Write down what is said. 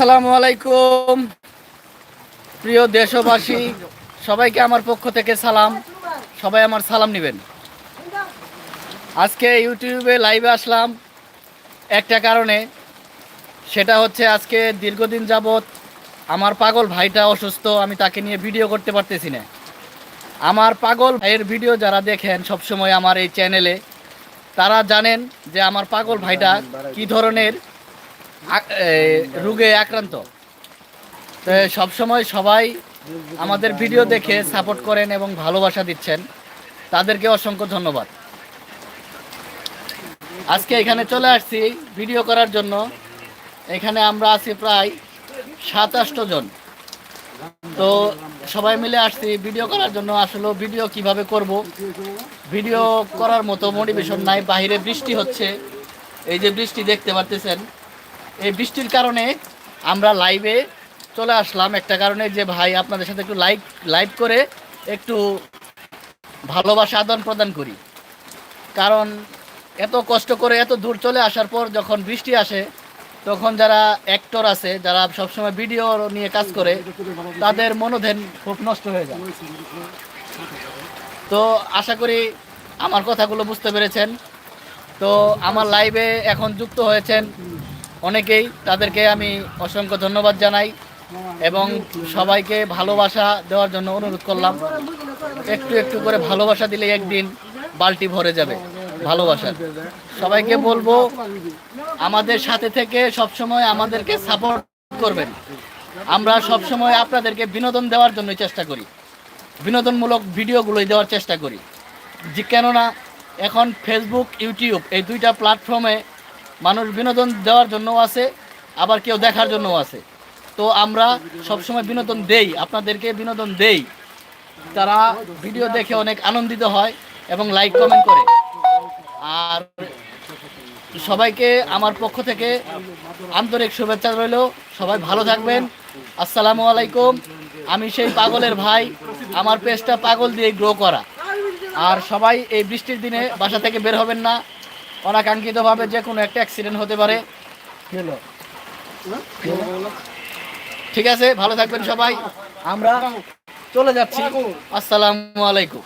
আসসালামু আলাইকুম। প্রিয় দেশবাসী, সবাইকে আমার পক্ষ থেকে সালাম। সবাই আমার সালাম নেবেন। আজকে ইউটিউবে লাইভে আসলাম একটা কারণে। সেটা হচ্ছে আজকে দীর্ঘদিন যাবৎ আমার পাগল ভাইটা অসুস্থ, আমি তাকে নিয়ে ভিডিও করতে পারতেছি না। আমার পাগল ভাইয়ের ভিডিও যারা দেখেন সবসময় আমার এই চ্যানেলে, তারা জানেন যে আমার পাগল ভাইটা কি ধরনের রোগে আক্রান্ত। তো সবসময় সবাই আমাদের ভিডিও দেখে সাপোর্ট করেন এবং ভালোবাসা দিচ্ছেন। তাদেরকে অসংখ্য ধন্যবাদ। আজকে এখানে চলে আসছি ভিডিও করার জন্য। এখানে আমরা আছি প্রায় সাত সাতাশটো জন। তো সবাই মিলে আসছি ভিডিও করার জন্য। আসলে ভিডিও কীভাবে করব? ভিডিও করার মতো মোটিভেশন নাই। বাইরে বৃষ্টি হচ্ছে। এই যে বৃষ্টি দেখতে পারতেছেন। এই বৃষ্টির কারণে আমরা লাইভে চলে আসলাম। একটা কারণে যে ভাই আপনাদের সাথে একটু লাইভ লাইভ করে একটু ভালোবাসা আদান প্রদান করি। কারণ এত কষ্ট করে এত দূর চলে আসার পর যখন বৃষ্টি আসে, তখন যারা অ্যাক্টর আছে, যারা সবসময় ভিডিও নিয়ে কাজ করে, তাদের মনোধেন খুব নষ্ট হয়ে যায়। তো আশা করি আমার কথাগুলো বুঝতে পেরেছেন। তো আমার লাইভে এখন যুক্ত হয়েছেন অনেকেই তাদেরকে আমি অসংখ্য ধন্যবাদ জানাই এবং সবাইকে ভালোবাসা দেওয়ার জন্য অনুরোধ করলাম। একটু একটু করে ভালোবাসা দিলে একদিন বালতি ভরে যাবে ভালোবাসা সবাইকে বলব, আমাদের সাথে থেকে সবসময় আমাদেরকে সাপোর্ট করবেন। আমরা সবসময় আপনাদেরকে বিনোদন দেওয়ার জন্য চেষ্টা করি। বিনোদনমূলক ভিডিওগুলোই দেওয়ার চেষ্টা করি। যে কেননা, এখন ফেসবুক ইউটিউব এই দুইটা প্ল্যাটফর্মে মানুষ বিনোদন দেওয়ার জন্যও আছে, আবার কেউ দেখার জন্যও আছে। তো আমরা সবসময় বিনোদন দেই, আপনাদেরকে বিনোদন দেই। তারা ভিডিও দেখে অনেক আনন্দিত হয় এবং লাইক কমেন্ট করে। আর সবাইকে আমার পক্ষ থেকে আন্তরিক শুভেচ্ছা রইল, সবাই ভালো থাকবেন। আসসালামু আলাইকুম। আমি সেই পাগলের ভাই, আমার পেজটা পাগল দিয়ে গ্রো করা। আর সবাই এই বৃষ্টির দিনে বাসা থেকে বের হবেন না। অনাকাঙ্ক্ষিতভাবে যে কোনো একটা অ্যাক্সিডেন্ট হতে পারে। ঠিক আছে ভালো থাকবেন সবাই। আমরা চলে যাচ্ছি। আসসালামু আলাইকুম।